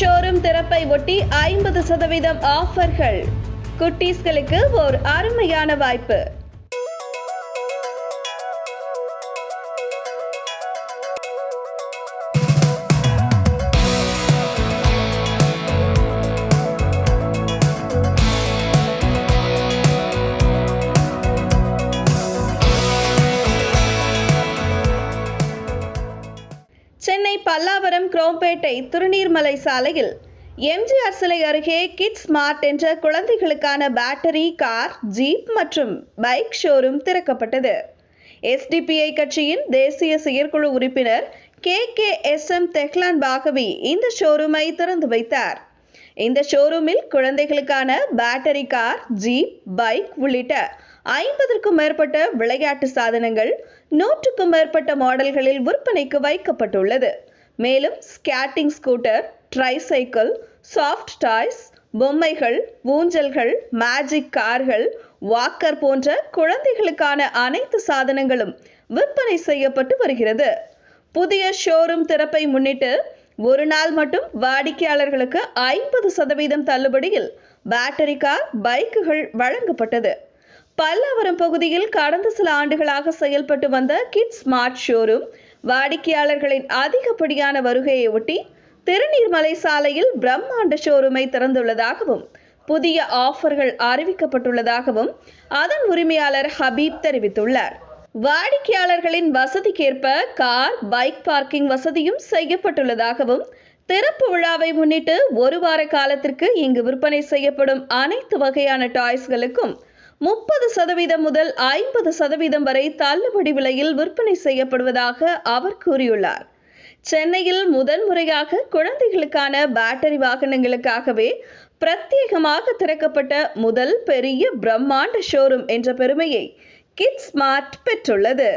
Showroom திறப்பை ஒட்டி ஐம்பது சதவீதம் ஆஃபர்கள். குட்டீஸ்களுக்கு ஓர் அருமையான வாய்ப்பு. சென்னை பல்லாவரம் குரோம்பேட்டை திருநீர்மலை சாலையில் எம்ஜிஆர் சிலை அருகே கிட்ஸ் ஸ்மார்ட் என்ற குழந்தைகளுக்கான பேட்டரி கார் ஜீப் மற்றும் பைக் ஷோரூம் திறக்கப்பட்டது. எஸ்டிபிஐ கட்சியின் தேசிய செயற்குழு உறுப்பினர் K K S M Tehlan Baqavi இந்த ஷோரூமை திறந்து வைத்தார். இந்த ஷோரூமில் குழந்தைகளுக்கான பேட்டரி கார் ஜீப் பைக் உள்ளிட்ட ஐம்பதற்கும் மேற்பட்ட விளையாட்டு சாதனங்கள் நூற்றுக்கும் மேற்பட்ட மாடல்களில் விற்பனைக்கு வைக்கப்பட்டுள்ளது. மேலும் skating scooter tricycle soft toys பொம்மைகள் ஊஞ்சல்கள் மேஜிக் கார்கள் வாக்கர் போன்ற குழந்தைகளுக்கான அனைத்து சாதனங்களும் விற்பனை செய்யப்பட்டு வருகிறது. புதிய ஷோரூம் திறப்பை முன்னிட்டு ஒரு நாள் மட்டும் வாடிக்கையாளர்களுக்கு ஐம்பது சதவீதம் தள்ளுபடியில் பேட்டரி கார் பைக்குகள் வழங்கப்பட்டது. பல்லாவரம் பகுதியில் கடந்த சில ஆண்டுகளாக செயல்பட்டு வந்த கிட் ஸ்மார்ட் ஷோரூம் வாடிக்கையாளர்களின் அதிகப்படியான வருகையை ஒட்டி திருநீர்மலை சாலையில் பிரம்மாண்ட ஷோரூமை திறந்துள்ளதாகவும் புதிய ஆஃபர்கள் அறிவிக்கப்பட்டுள்ளதாகவும் அதன் உரிமையாளர் ஹபீப் தெரிவித்துள்ளார். வாடிக்கையாளர்களின் வசதிக்கேற்ப கார் பைக் பார்க்கிங் வசதியும் செய்யப்பட்டுள்ளதாகவும் திறப்பு விழாவை முன்னிட்டு ஒரு வார காலத்திற்கு இங்கு விற்பனை செய்யப்படும் அனைத்து வகையான டாய்ஸ்களுக்கும் முப்பது சதவீதம் முதல் ஐம்பது சதவீதம் வரை தள்ளுபடி விலையில் விற்பனை செய்யப்படுவதாக அவர் கூறியுள்ளார். சென்னையில் முதன் முறையாக குழந்தைகளுக்கான பேட்டரி வாகனங்களுக்காகவே பிரத்யேகமாக திறக்கப்பட்ட முதல் பெரிய பிரம்மாண்ட ஷோரூம் என்ற பெருமையை கிட் ஸ்மார்ட் பெற்றுள்ளது.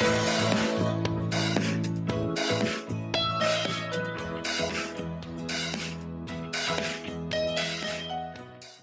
Bye.